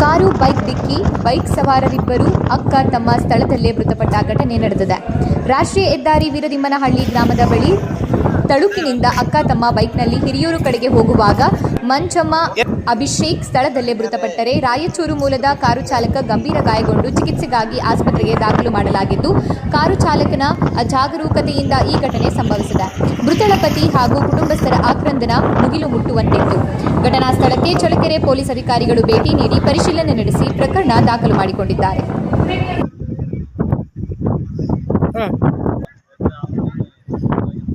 Car, bike ಡಿಕ್ಕಿ, bike ಸವಾರರಿಬ್ಬರು ಅಕ್ಕ ತಮ್ಮ ಸ್ಥಳದಲ್ಲೇ ಮೃತಪಟ್ಟ ಘಟನೆ ನಡೆದಿದೆ. ರಾಷ್ಟ್ರೀಯ ಹೆದ್ದಾರಿ ವೀರದಿಮ್ಮನಹಳ್ಳಿ ಗ್ರಾಮದ ಬಳಿ ತಳುಕಿನಿಂದ ಅಕ್ಕ ತಮ್ಮ ಬೈಕ್ನಲ್ಲಿ ಹಿರಿಯೂರು ಕಡೆಗೆ ಹೋಗುವಾಗ ಮಂಚಮ್ಮ ಅಭಿಷೇಕ್ ಸ್ಥಳದಲ್ಲೇ ಮೃತಪಟ್ಟರೆ. ರಾಯಚೂರು ಮೂಲದ ಕಾರು ಚಾಲಕ ಗಂಭೀರ ಗಾಯಗೊಂಡು ಚಿಕಿತ್ಸೆಗಾಗಿ ಆಸ್ಪತ್ರೆಗೆ ದಾಖಲು ಮಾಡಲಾಗಿದ್ದು, ಕಾರು ಚಾಲಕನ ಅಜಾಗರೂಕತೆಯಿಂದ ಈ ಘಟನೆ ಸಂಭವಿಸಿದೆ. ಮೃತಳ ಪತಿ ಹಾಗೂ ಕುಟುಂಬಸ್ಥರ ಆಕ್ರಂದನ ಮುಗಿಲು ಮುಟ್ಟುವಂತಿತ್ತು. ಘಟನಾ ಸ್ಥಳಕ್ಕೆ ಚಳಕೆರೆ ಪೊಲೀಸ್ ಅಧಿಕಾರಿಗಳು ಭೇಟಿ ನೀಡಿ ಪರಿಶೀಲನೆ ನಡೆಸಿ ಪ್ರಕರಣ ದಾಖಲು ಮಾಡಿಕೊಂಡಿದ್ದಾರೆ.